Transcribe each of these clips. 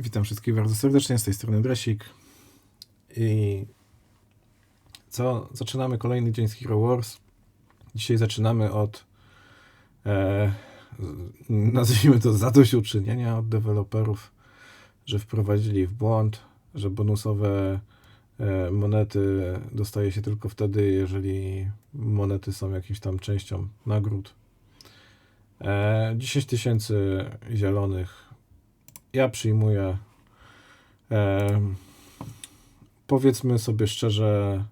Witam wszystkich bardzo serdecznie, z tej strony Dresik. I co? Zaczynamy kolejny dzień z Hero Wars. Dzisiaj zaczynamy od e, nazwijmy to zadośćuczynienia od deweloperów, że wprowadzili w błąd, że bonusowe e, monety dostaje się tylko wtedy, jeżeli monety są jakimś tam częścią nagród. E, 10 tysięcy zielonych ja przyjmuję. E, powiedzmy sobie szczerze,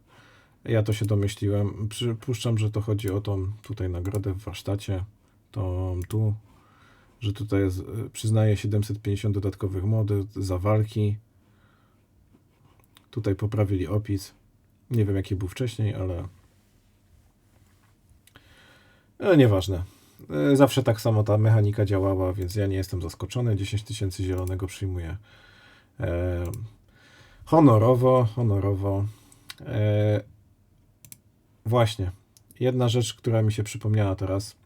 ja to się domyśliłem. Przypuszczam, że to chodzi o tą tutaj nagrodę w warsztacie. Tą tu, że tutaj jest, przyznaje 750 dodatkowych mody za walki. Tutaj poprawili opis. Nie wiem jaki był wcześniej, ale. ale nieważne. E, Zawsze tak samo ta mechanika działała, więc ja nie jestem zaskoczony. 10 tysięcy zielonego przyjmuję. E, honorowo, honorowo. E, właśnie. Jedna rzecz, która mi się przypomniała teraz,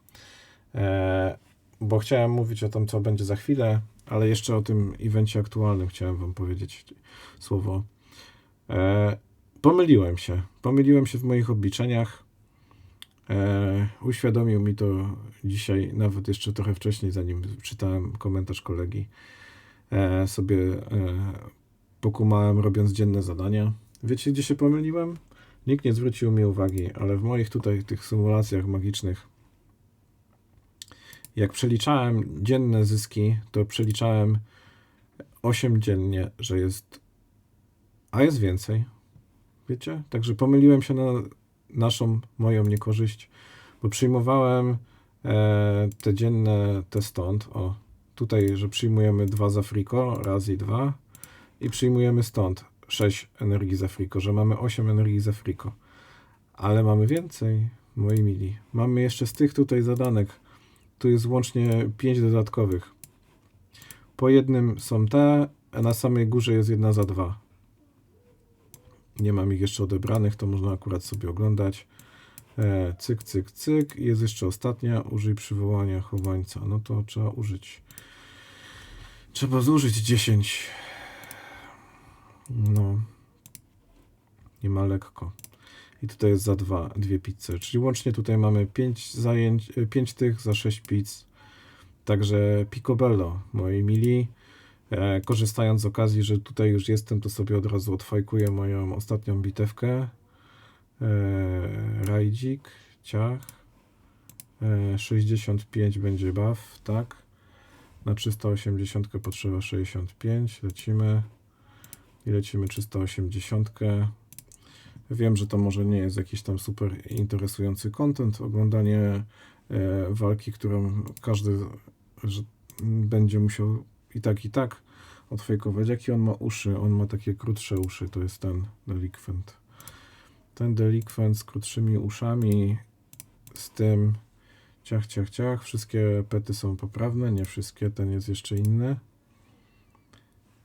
bo chciałem mówić o tym, co będzie za chwilę, ale jeszcze o tym evencie aktualnym chciałem Wam powiedzieć słowo. Pomyliłem się. Pomyliłem się w moich obliczeniach. E, uświadomił mi to dzisiaj, nawet jeszcze trochę wcześniej, zanim czytałem komentarz kolegi. E, sobie e, pokumałem, robiąc dzienne zadania. Wiecie, gdzie się pomyliłem? Nikt nie zwrócił mi uwagi, ale w moich tutaj tych symulacjach magicznych, jak przeliczałem dzienne zyski, to przeliczałem 8 dziennie, że jest. A jest więcej. Wiecie? Także pomyliłem się na naszą, moją niekorzyść, bo przyjmowałem e, te dzienne, te stąd, o, tutaj, że przyjmujemy dwa za friko, raz i dwa, i przyjmujemy stąd 6 energii za friko, że mamy 8 energii za friko. Ale mamy więcej, moi mili. Mamy jeszcze z tych tutaj zadanek, tu jest łącznie 5 dodatkowych. Po jednym są te, a na samej górze jest jedna za dwa. Nie mam ich jeszcze odebranych, to można akurat sobie oglądać. E, cyk, cyk, cyk. Jest jeszcze ostatnia. Użyj przywołania chowańca. No to trzeba użyć. Trzeba zużyć 10. No. Nie ma lekko. I tutaj jest za dwa, dwie pizze. Czyli łącznie tutaj mamy 5 zajęć, 5 tych za 6 pizz. Także picobello, moi mili. E, korzystając z okazji, że tutaj już jestem, to sobie od razu odfajkuję moją ostatnią bitewkę. E, rajdzik, ciach. E, 65 będzie buff, tak. Na 380 potrzeba 65. Lecimy. I lecimy 380. Wiem, że to może nie jest jakiś tam super interesujący content, oglądanie e, walki, którą każdy będzie musiał i tak, i tak odfejkować. Jakie on ma uszy? On ma takie krótsze uszy, to jest ten delikwent. Ten delikwent z krótszymi uszami, z tym ciach, ciach, ciach. Wszystkie pety są poprawne, nie wszystkie, ten jest jeszcze inny.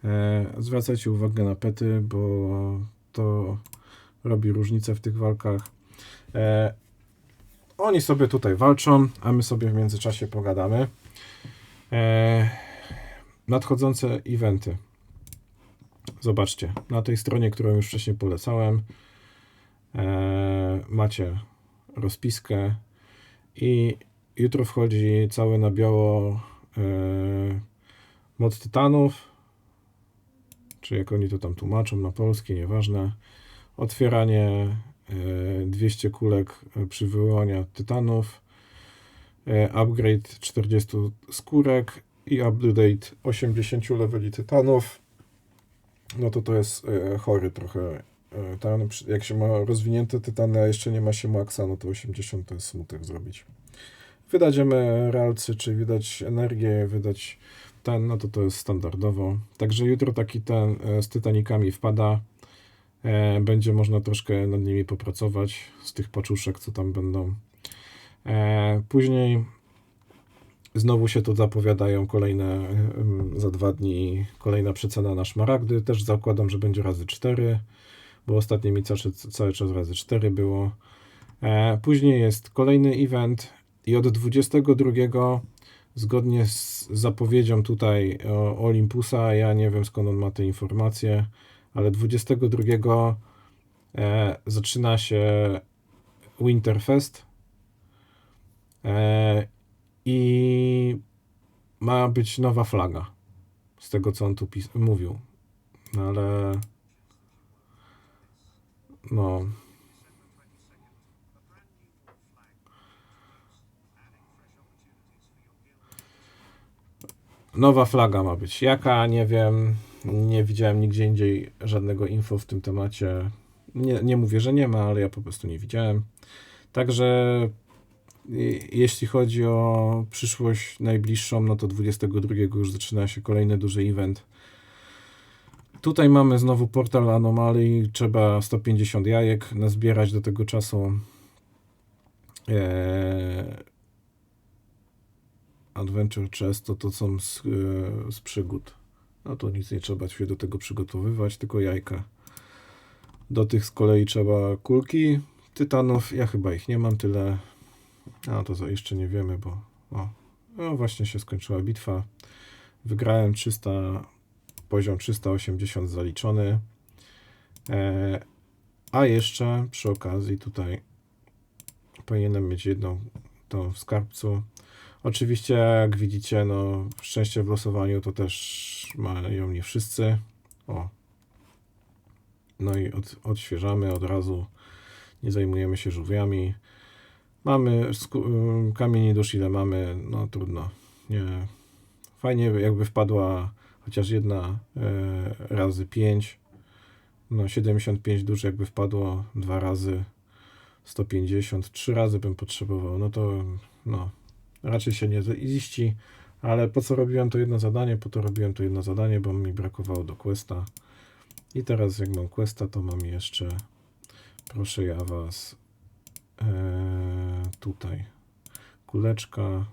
E, zwracajcie uwagę na pety, bo to robi różnicę w tych walkach. E, oni sobie tutaj walczą, a my sobie w międzyczasie pogadamy. E, nadchodzące eventy. Zobaczcie, na tej stronie, którą już wcześniej polecałem, e, macie rozpiskę i jutro wchodzi całe na biało e, mod tytanów, czy jak oni to tam tłumaczą na polski, nieważne. Otwieranie e, 200 kulek e, przywołania tytanów, e, upgrade 40 skórek i update 80 leveli tytanów, no to to jest e, chory trochę. E, ten, jak się ma rozwinięte tytany, a jeszcze nie ma się maksa, no to 80 to jest smutek zrobić. Wydać emeralcy, czy wydać energię, wydać ten, no to to jest standardowo. Także jutro taki ten e, z tytanikami wpada. Będzie można troszkę nad nimi popracować, z tych paczuszek, co tam będą. Później Znowu się tu zapowiadają kolejne za dwa dni kolejna przecena na szmaragdy. Też zakładam, że będzie razy 4, bo ostatnie mi cały, cały czas razy 4 było. E, później jest kolejny event i od 22 Zgodnie z zapowiedzią tutaj o Olympusa, ja nie wiem skąd on ma te informacje, ale 22 e, zaczyna się Winterfest e, i ma być nowa flaga. Z tego co on tu pis- mówił. No ale. No. Nowa flaga ma być. Jaka? Nie wiem. Nie widziałem nigdzie indziej żadnego info w tym temacie. Nie, nie mówię, że nie ma, ale ja po prostu nie widziałem. Także jeśli chodzi o przyszłość najbliższą, no to 22 już zaczyna się kolejny duży event. Tutaj mamy znowu portal anomalii. Trzeba 150 jajek nazbierać do tego czasu. Eee, Adventure Chest to to są z, e, z przygód. No to nic nie trzeba się do tego przygotowywać, tylko jajka. Do tych z kolei trzeba kulki tytanów. Ja chyba ich nie mam tyle. A to za- jeszcze nie wiemy, bo o, no właśnie się skończyła bitwa. Wygrałem 300, poziom 380 zaliczony. E, a jeszcze przy okazji tutaj powinienem mieć jedną tą w skarbcu. Oczywiście, jak widzicie, no, szczęście w losowaniu to też mają nie wszyscy. O. No i od, odświeżamy od razu. Nie zajmujemy się żółwiami. Mamy ym, kamieni dusz, ile mamy, no trudno. Nie. Fajnie by- jakby wpadła chociaż jedna e, razy 5. No 75 dusz jakby wpadło dwa razy 150, trzy razy bym potrzebował. No to no raczej się nie ziści, ale po co robiłem to jedno zadanie? Po to robiłem to jedno zadanie, bo mi brakowało do questa. I teraz jak mam questa, to mam jeszcze proszę ja was Eee, tutaj. Kuleczka.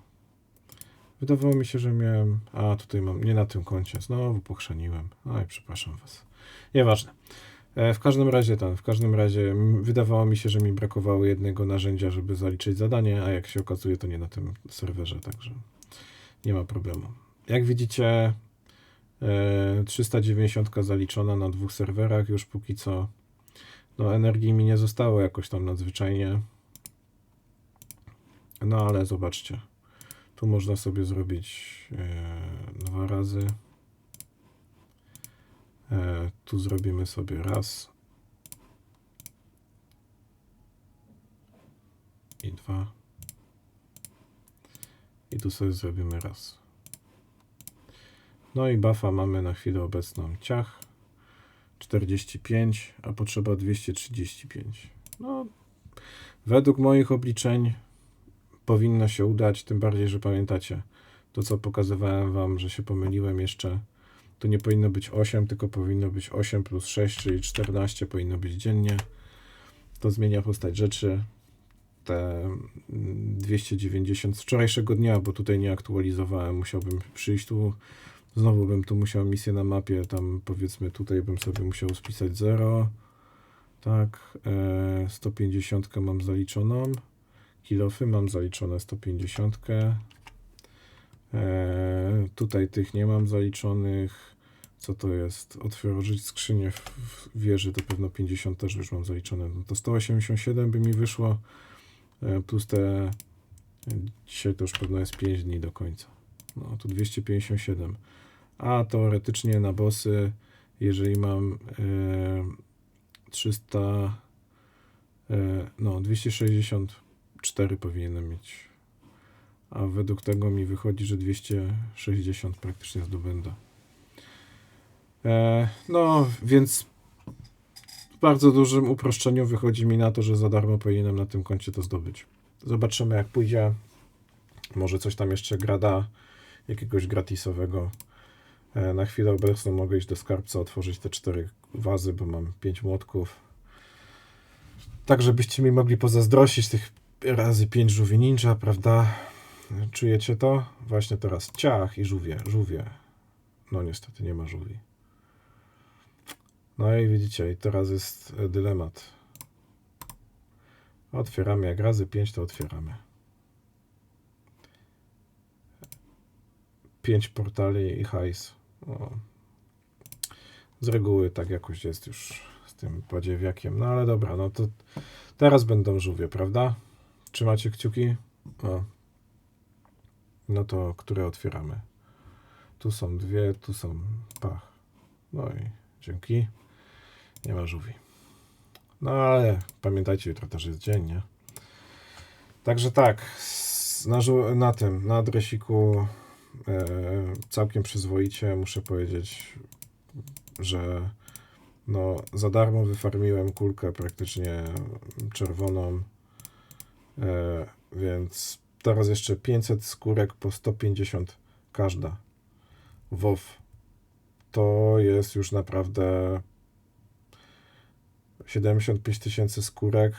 Wydawało mi się, że miałem. A, tutaj mam. Nie na tym koncie. Znowu pochrzaniłem. Oj, przepraszam was. Nieważne. E, w każdym razie ten, w każdym razie wydawało mi się, że mi brakowało jednego narzędzia, żeby zaliczyć zadanie, a jak się okazuje, to nie na tym serwerze, także nie ma problemu. Jak widzicie, e, 390 zaliczona na dwóch serwerach już póki co. No, energii mi nie zostało jakoś tam nadzwyczajnie. No, ale zobaczcie. Tu można sobie zrobić e, dwa razy. E, tu zrobimy sobie raz. I dwa. I tu sobie zrobimy raz. No i buffa mamy na chwilę obecną ciach. 45, a potrzeba 235. No, według moich obliczeń powinno się udać, tym bardziej, że pamiętacie to, co pokazywałem Wam, że się pomyliłem jeszcze. To nie powinno być 8, tylko powinno być 8 plus 6, czyli 14 powinno być dziennie. To zmienia postać rzeczy. Te mm, 290 z wczorajszego dnia, bo tutaj nie aktualizowałem, musiałbym przyjść tu Znowu bym tu musiał misję na mapie, tam powiedzmy tutaj bym sobie musiał spisać 0. Tak, e, 150 mam zaliczoną. Kilofy mam zaliczone 150. E, tutaj tych nie mam zaliczonych. Co to jest? Otworzyć skrzynię w, wieży, to pewno 50 też już mam zaliczone. No to 187 by mi wyszło. E, plus te. Dzisiaj to już pewno jest 5 dni do końca. No, tu 257. A teoretycznie na bossy, jeżeli mam e, 300, e, no 264 powinienem mieć. A według tego mi wychodzi, że 260 praktycznie zdobędę. E, no, więc w bardzo dużym uproszczeniu wychodzi mi na to, że za darmo powinienem na tym koncie to zdobyć. Zobaczymy jak pójdzie. Może coś tam jeszcze grada jakiegoś gratisowego. E, Na chwilę obecną mogę iść do skarbca, otworzyć te cztery wazy, bo mam pięć młotków. Tak, żebyście mi mogli pozazdrościć tych razy pięć żółwi ninja, prawda? Czujecie to? Właśnie teraz ciach i żółwie, żółwie. No niestety nie ma żółwi. No i widzicie, i teraz jest e, dylemat. Otwieramy, jak razy pięć to otwieramy. pięć portali i hajs. No. Z reguły tak jakoś jest już z tym badziewiakiem. No ale dobra, no to teraz będą żółwie, prawda? Trzymacie kciuki? O. No to które otwieramy? Tu są dwie, tu są pach. No i dzięki. Nie ma żółwi. No ale pamiętajcie, jutro też jest dzień, nie? Także tak, na, na tym, na adresiku e, całkiem przyzwoicie muszę powiedzieć, że no za darmo wyfarmiłem kulkę praktycznie czerwoną, więc teraz jeszcze 500 skórek po 150 każda. WoW to jest już naprawdę 75 tysięcy skórek.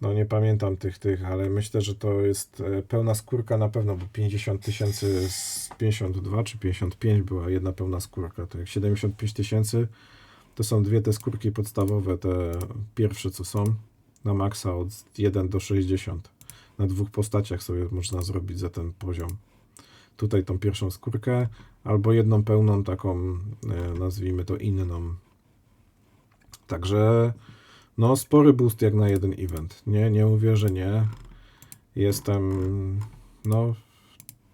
No nie pamiętam tych, tych, ale myślę, że to jest e, pełna skórka na pewno, bo 50 tysięcy z 52 czy 55 była jedna pełna skórka. To jak 75 tysięcy to są dwie te skórki podstawowe, te pierwsze co są na maksa od 1 do 60. Na dwóch postaciach sobie można zrobić za ten poziom. Tutaj tą pierwszą skórkę, albo jedną pełną taką, e, nazwijmy to inną. Także no spory boost jak na jeden event. Nie, nie mówię, że nie. Jestem, no,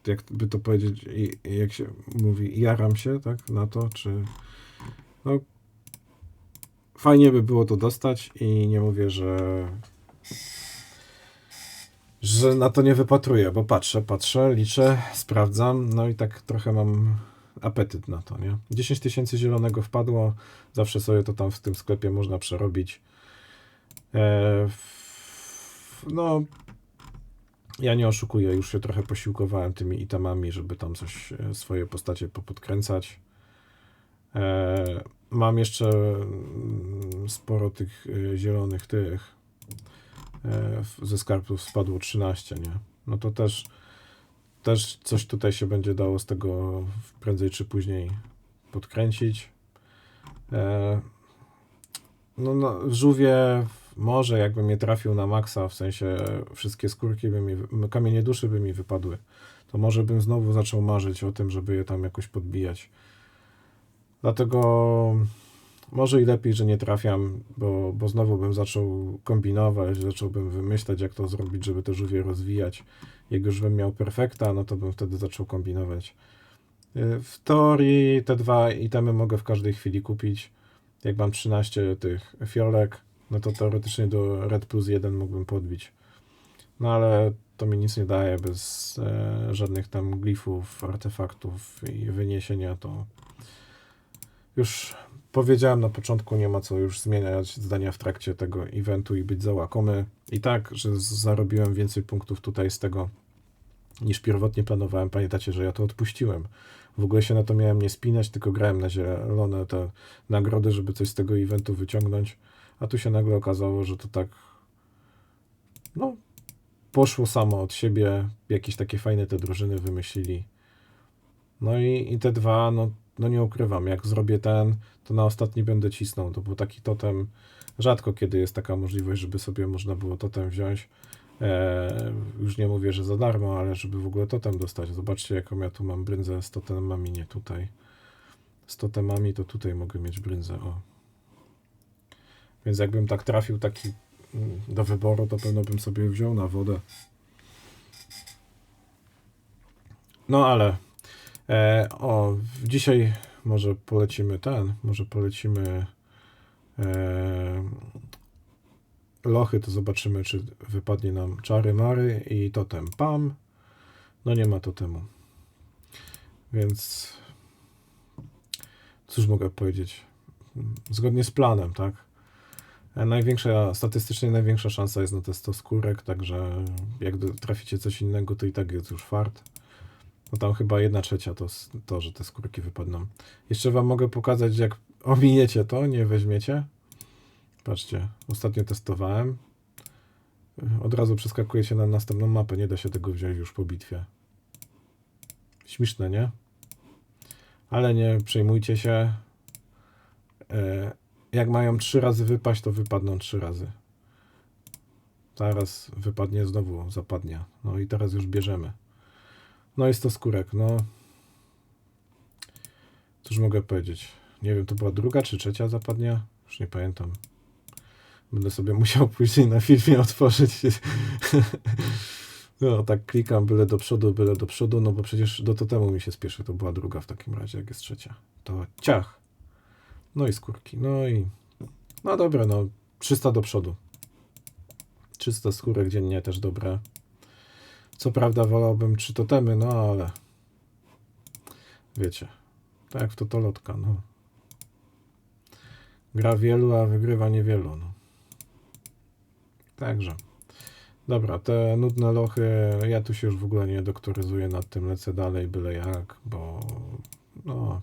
jakby to powiedzieć, jak się mówi, jaram się, tak, na to, czy no, fajnie by było to dostać i nie mówię, że że na to nie wypatruję, bo patrzę, patrzę, liczę, sprawdzam, no i tak trochę mam apetyt na to, nie? 10 tysięcy zielonego wpadło, zawsze sobie to tam w tym sklepie można przerobić. E, f- no, ja nie oszukuję, już się trochę posiłkowałem tymi itemami, żeby tam coś, e, swoje postacie popodkręcać. E, mam jeszcze mm, sporo tych e, zielonych tych e, ze skarbów spadło 13, nie? No to też też coś tutaj się będzie dało z tego prędzej czy później podkręcić. E, no, no żółwie może jakbym je trafił na maksa, w sensie wszystkie skórki by mi, kamienie duszy by mi wypadły, to może bym znowu zaczął marzyć o tym, żeby je tam jakoś podbijać. Dlatego może i lepiej, że nie trafiam, bo, bo znowu bym zaczął kombinować, zacząłbym wymyślać, jak to zrobić, żeby te żółwie rozwijać. Jak już bym miał perfekta, no to bym wtedy zaczął kombinować. Y, W teorii te dwa itemy mogę w każdej chwili kupić. Jak mam 13 tych fiolek, no to teoretycznie do Red Plus 1 mógłbym podbić. No ale to mi nic nie daje bez e, żadnych tam glifów, artefaktów i wyniesienia to już powiedziałem na początku, nie ma co już zmieniać zdania w trakcie tego eventu i być za łakomy. I tak, że zarobiłem więcej punktów tutaj z tego niż pierwotnie planowałem. Pamiętacie, że ja to odpuściłem. W ogóle się na to miałem nie spinać, tylko grałem na zielone te nagrody, żeby coś z tego eventu wyciągnąć. A tu się nagle okazało, że to tak no poszło samo od siebie. Jakieś takie fajne te drużyny wymyślili. No i, i te dwa, no, no nie ukrywam, jak zrobię ten, to na ostatni będę cisnął. To był taki totem. Rzadko kiedy jest taka możliwość, żeby sobie można było totem wziąć. E, już nie mówię, że za darmo, ale żeby w ogóle totem dostać. Zobaczcie, jaką ja tu mam brynzę z totemami, nie tutaj. Z totemami to tutaj mogę mieć brynzę, o. Więc jakbym tak trafił taki mm, do wyboru, to pewno bym sobie wziął na wodę. No ale e, o, dzisiaj może polecimy ten, może polecimy e, lochy, to zobaczymy, czy wypadnie nam czary mary i totem pam. No nie ma totemu. Więc cóż mogę powiedzieć? Zgodnie z planem, tak? E, Największa, statystycznie największa szansa jest na te 100 skórek, także jak traficie coś innego, to i tak jest już fart. No tam chyba jedna trzecia to, to, że te skórki wypadną. Jeszcze wam mogę pokazać, jak ominiecie to, nie weźmiecie. Patrzcie, ostatnio testowałem. Od razu przeskakuje się na następną mapę, nie da się tego wziąć już po bitwie. Śmieszne, nie? Ale nie przejmujcie się. E, Jak mają trzy razy wypaść, to wypadną trzy razy. Zaraz wypadnie znowu zapadnia. No i teraz już bierzemy. No jest to skórek, no Cóż mogę powiedzieć? Nie wiem, to była druga czy trzecia zapadnia? Już nie pamiętam. Będę sobie musiał później na filmie otworzyć. No, tak klikam byle do przodu, byle do przodu, no bo przecież do totemu mi się spieszy. To była druga w takim razie, jak jest trzecia. To ciach. No i skórki. No i. No dobra, no 300 do przodu. 300 skórek dziennie też dobre. Co prawda wolałbym trzy totemy, no ale. Wiecie. Tak jak w totolotka, no. Gra wielu, a wygrywa niewielu, no. Także. Dobra, te nudne lochy, ja tu się już w ogóle nie doktoryzuję nad tym, lecę dalej, byle jak, bo no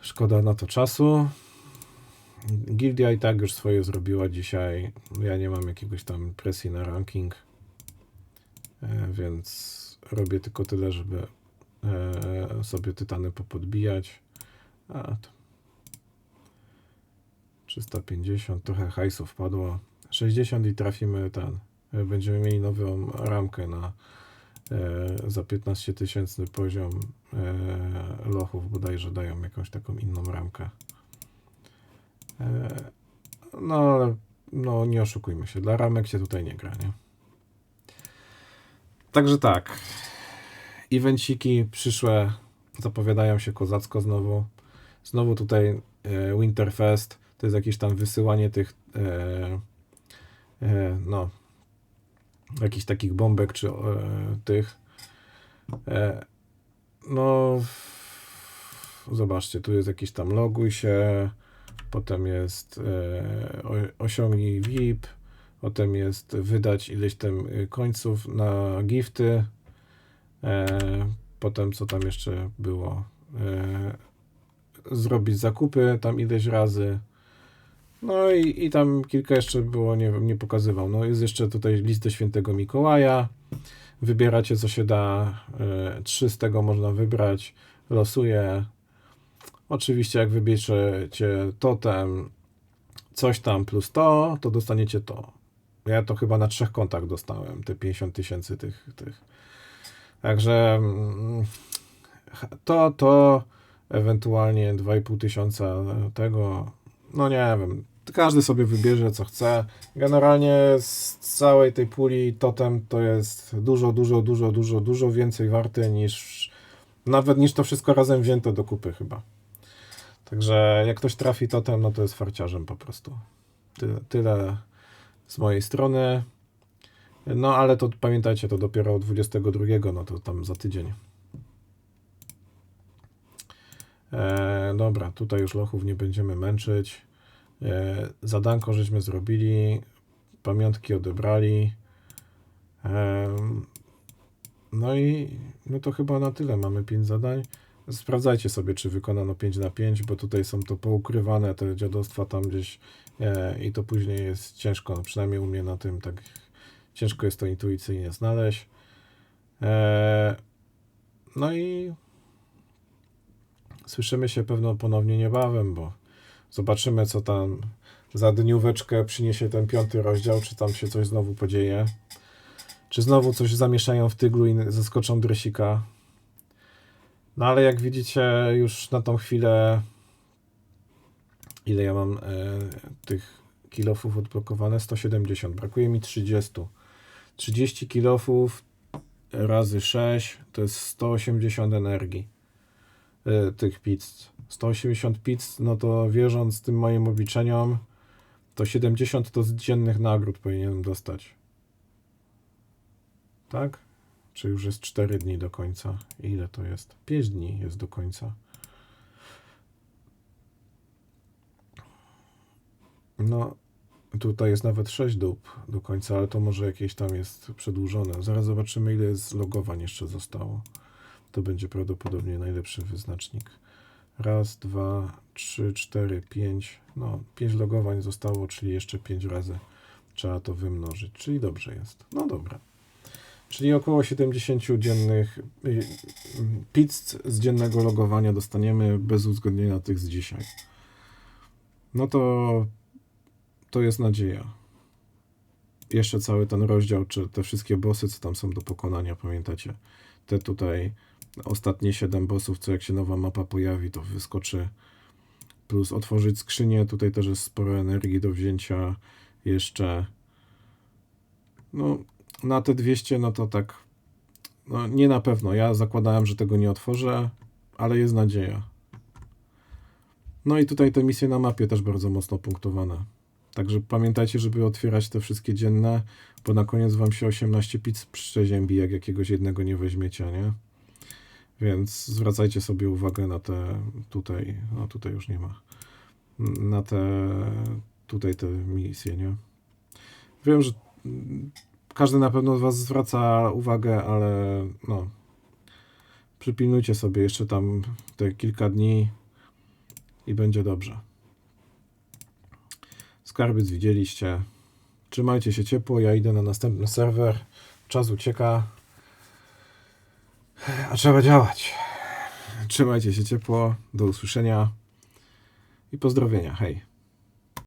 szkoda na to czasu. Gildia i tak już swoje zrobiła dzisiaj. Ja nie mam jakiegoś tam presji na ranking, więc robię tylko tyle, żeby e, sobie tytany popodbijać. A to 350, trochę hajsu wpadło. 60 i trafimy ten. e, Będziemy mieli nową ramkę na e, za 15 tysięczny poziom e, lochów bodajże dają jakąś taką inną ramkę. E, no, ale no nie oszukujmy się, dla ramek się tutaj nie gra, nie? Także tak. Evenciki przyszłe zapowiadają się kozacko znowu. Znowu tutaj e, Winterfest. To jest jakieś tam wysyłanie tych e, e, no jakichś takich bombek czy e, tych e, no zobaczcie, tu jest jakiś tam loguj się potem jest e, osiągnij VIP potem jest wydać ileś tam y, końców na gifty e, potem co tam jeszcze było e, zrobić zakupy tam ileś razy no i, i tam kilka jeszcze było, nie nie pokazywał. No jest jeszcze tutaj list do świętego Mikołaja. Wybieracie co się da. e, Trzy z tego można wybrać. Losuję. Oczywiście jak wybierzecie totem coś tam plus to, to dostaniecie to. Ja to chyba na trzech kontach dostałem, te 50 tysięcy tych, tych. Także mm, to, to ewentualnie 2,5 tysiąca tego, no nie wiem, każdy sobie wybierze co chce. Generalnie z całej tej puli totem to jest dużo, dużo, dużo, dużo, dużo więcej warte niż nawet niż to wszystko razem wzięte do kupy chyba. Także jak ktoś trafi totem, no to jest farciarzem po prostu. Tyle, tyle z mojej strony. No ale to pamiętajcie, to dopiero 22, no to tam za tydzień. E, dobra, tutaj już lochów nie będziemy męczyć. E, zadanko żeśmy zrobili, pamiątki odebrali. Em, no i no to chyba na tyle. Mamy 5 zadań. Sprawdzajcie sobie, czy wykonano 5 na 5, bo tutaj są to poukrywane te dziadostwa tam gdzieś e, i to później jest ciężko, no przynajmniej u mnie na tym tak ciężko jest to intuicyjnie znaleźć. E, no i słyszymy się pewno ponownie niebawem, bo zobaczymy, co tam za dnióweczkę przyniesie ten piąty rozdział, czy tam się coś znowu podzieje. Czy znowu coś zamieszają w tyglu i zaskoczą dresika. No ale jak widzicie, już na tą chwilę ile ja mam e, tych kilofów odblokowane? 170. Brakuje mi 30. 30 kilofów razy 6 to jest 180 energii e, tych pizz. 180 pizz, no to wierząc tym moim obliczeniom, to 70 to z dziennych nagród powinienem dostać. Tak? Czy już jest 4 dni do końca? Ile to jest? 5 dni jest do końca. No, tutaj jest nawet 6 dób do końca, ale to może jakieś tam jest przedłużone. Zaraz zobaczymy, ile jest logowań jeszcze zostało. To będzie prawdopodobnie najlepszy wyznacznik. Raz, dwa, trzy, cztery, pięć. No, pięć logowań zostało, czyli jeszcze pięć razy trzeba to wymnożyć, czyli dobrze jest. No dobra. Czyli około 70 dziennych y, y, pizz z dziennego logowania dostaniemy bez uwzględnienia tych z dzisiaj. No to to jest nadzieja. Jeszcze cały ten rozdział, czy te wszystkie bossy, co tam są do pokonania, pamiętacie? Te tutaj ostatnie 7 bossów, co jak się nowa mapa pojawi, to wyskoczy. Plus otworzyć skrzynię, tutaj też jest sporo energii do wzięcia jeszcze. No, na te 200, no to tak, no nie na pewno. Ja zakładałem, że tego nie otworzę, ale jest nadzieja. No i tutaj te misje na mapie też bardzo mocno punktowane. Także pamiętajcie, żeby otwierać te wszystkie dzienne, bo na koniec wam się 18 pizz przeziębi, jak jakiegoś jednego nie weźmiecie, nie? Więc zwracajcie sobie uwagę na te tutaj, no tutaj już nie ma, na te tutaj te misje, nie? Wiem, że każdy na pewno z was zwraca uwagę, ale no przypilnujcie sobie jeszcze tam te kilka dni i będzie dobrze. Skarbiec widzieliście. Trzymajcie się ciepło, ja idę na następny serwer. Czas ucieka. A trzeba działać. Trzymajcie się ciepło. Do usłyszenia i pozdrowienia. Hej.